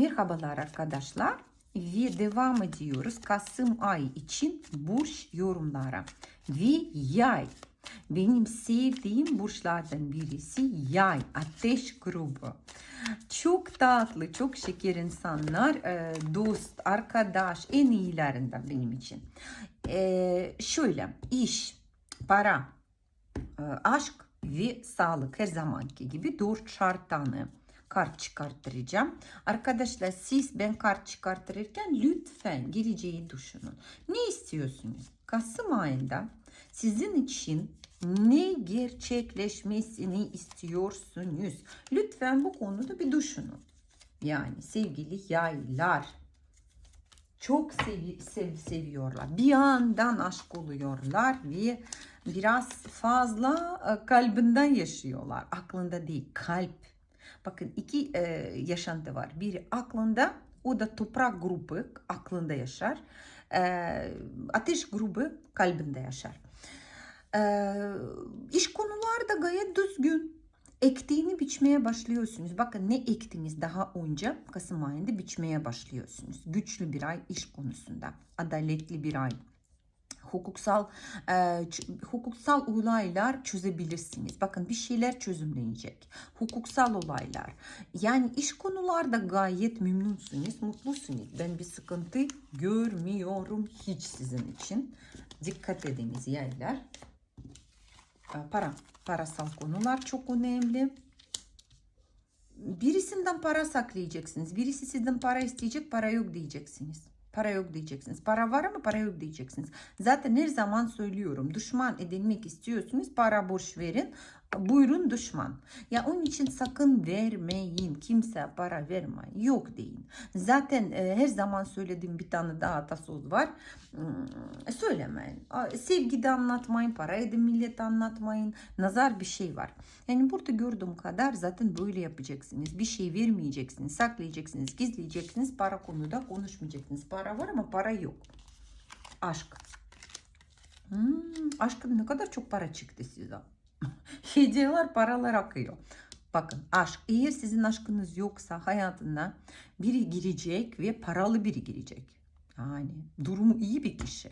Merhabalar arkadaşlar ve devam ediyoruz Kasım ayı için burç yorumlara ve yay. Benim sevdiğim burçlardan birisi yay, ateş grubu. Çok tatlı, çok şeker insanlar, e, dost, arkadaş, en iyilerinden benim için. E, şöyle, iş, para, e, aşk ve sağlık her zamanki gibi dört şartını kart çıkarttıracağım. Arkadaşlar siz ben kart çıkarttırırken lütfen geleceği düşünün. Ne istiyorsunuz? Kasım ayında sizin için ne gerçekleşmesini istiyorsunuz? Lütfen bu konuda bir düşünün. Yani sevgili yaylar çok sevi sev seviyorlar. Bir yandan aşk oluyorlar ve biraz fazla e, kalbinden yaşıyorlar. Aklında değil, kalp. Bakın iki e, yaşantı var. Biri aklında, o da toprak grubu aklında yaşar. E, ateş grubu kalbinde yaşar. E, iş konuları da gayet düzgün. Ektiğini biçmeye başlıyorsunuz. Bakın ne ektiniz daha önce Kasım ayında biçmeye başlıyorsunuz. Güçlü bir ay iş konusunda. Adaletli bir ay hukuksal e, hukuksal olaylar çözebilirsiniz. Bakın bir şeyler çözümlenecek. Hukuksal olaylar. Yani iş konularda gayet memnunsunuz, mutlusunuz. Ben bir sıkıntı görmüyorum hiç sizin için. Dikkat ediniz yerler. E, Para, parasal konular çok önemli. Birisinden para saklayacaksınız. Birisi sizden para isteyecek, para yok diyeceksiniz. Para yok diyeceksiniz. Para var ama para yok diyeceksiniz. Zaten her zaman söylüyorum. Düşman edinmek istiyorsunuz. Para boş verin. Buyurun düşman. Ya onun için sakın vermeyin. Kimse para vermeyin. Yok deyin. Zaten e, her zaman söylediğim bir tane daha atasöz var. Hmm, söylemeyin. A, Sevgi de anlatmayın. Parayı da millet anlatmayın. Nazar bir şey var. Yani burada gördüğüm kadar zaten böyle yapacaksınız. Bir şey vermeyeceksiniz. Saklayacaksınız. Gizleyeceksiniz. Para konuda konuşmayacaksınız. Para var ama para yok. Aşk. Hmm, aşkın ne kadar çok para çıktı size. Hediyeler paralar akıyor. Bakın aşk eğer sizin aşkınız yoksa hayatına biri girecek ve paralı biri girecek. Yani durumu iyi bir kişi.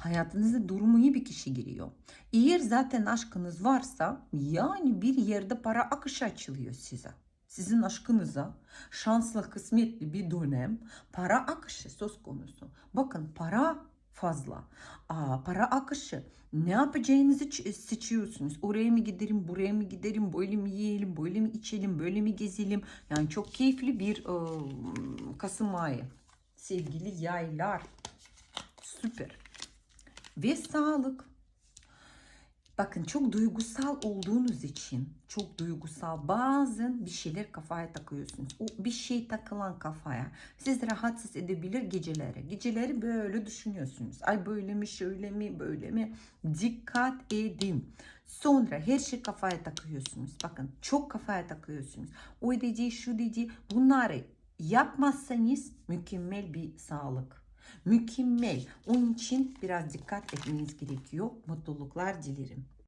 Hayatınıza durumu iyi bir kişi giriyor. Eğer zaten aşkınız varsa yani bir yerde para akışı açılıyor size. Sizin aşkınıza şanslı kısmetli bir dönem para akışı söz konusu. Bakın para fazla. Aa, para akışı. Ne yapacağınızı seçiyorsunuz. Oraya mı giderim, buraya mı giderim, böyle mi yiyelim, böyle mi içelim, böyle mi gezelim. Yani çok keyifli bir e, Kasım ayı. Sevgili yaylar. Süper. Ve sağlık. Bakın çok duygusal olduğunuz için çok duygusal bazen bir şeyler kafaya takıyorsunuz. O bir şey takılan kafaya sizi rahatsız edebilir geceleri. Geceleri böyle düşünüyorsunuz. Ay böyle mi şöyle mi böyle mi? Dikkat edin. Sonra her şey kafaya takıyorsunuz. Bakın çok kafaya takıyorsunuz. O dediği şu dediği bunları yapmazsanız mükemmel bir sağlık. Mükemmel. Onun için biraz dikkat etmeniz gerekiyor. Mutluluklar dilerim.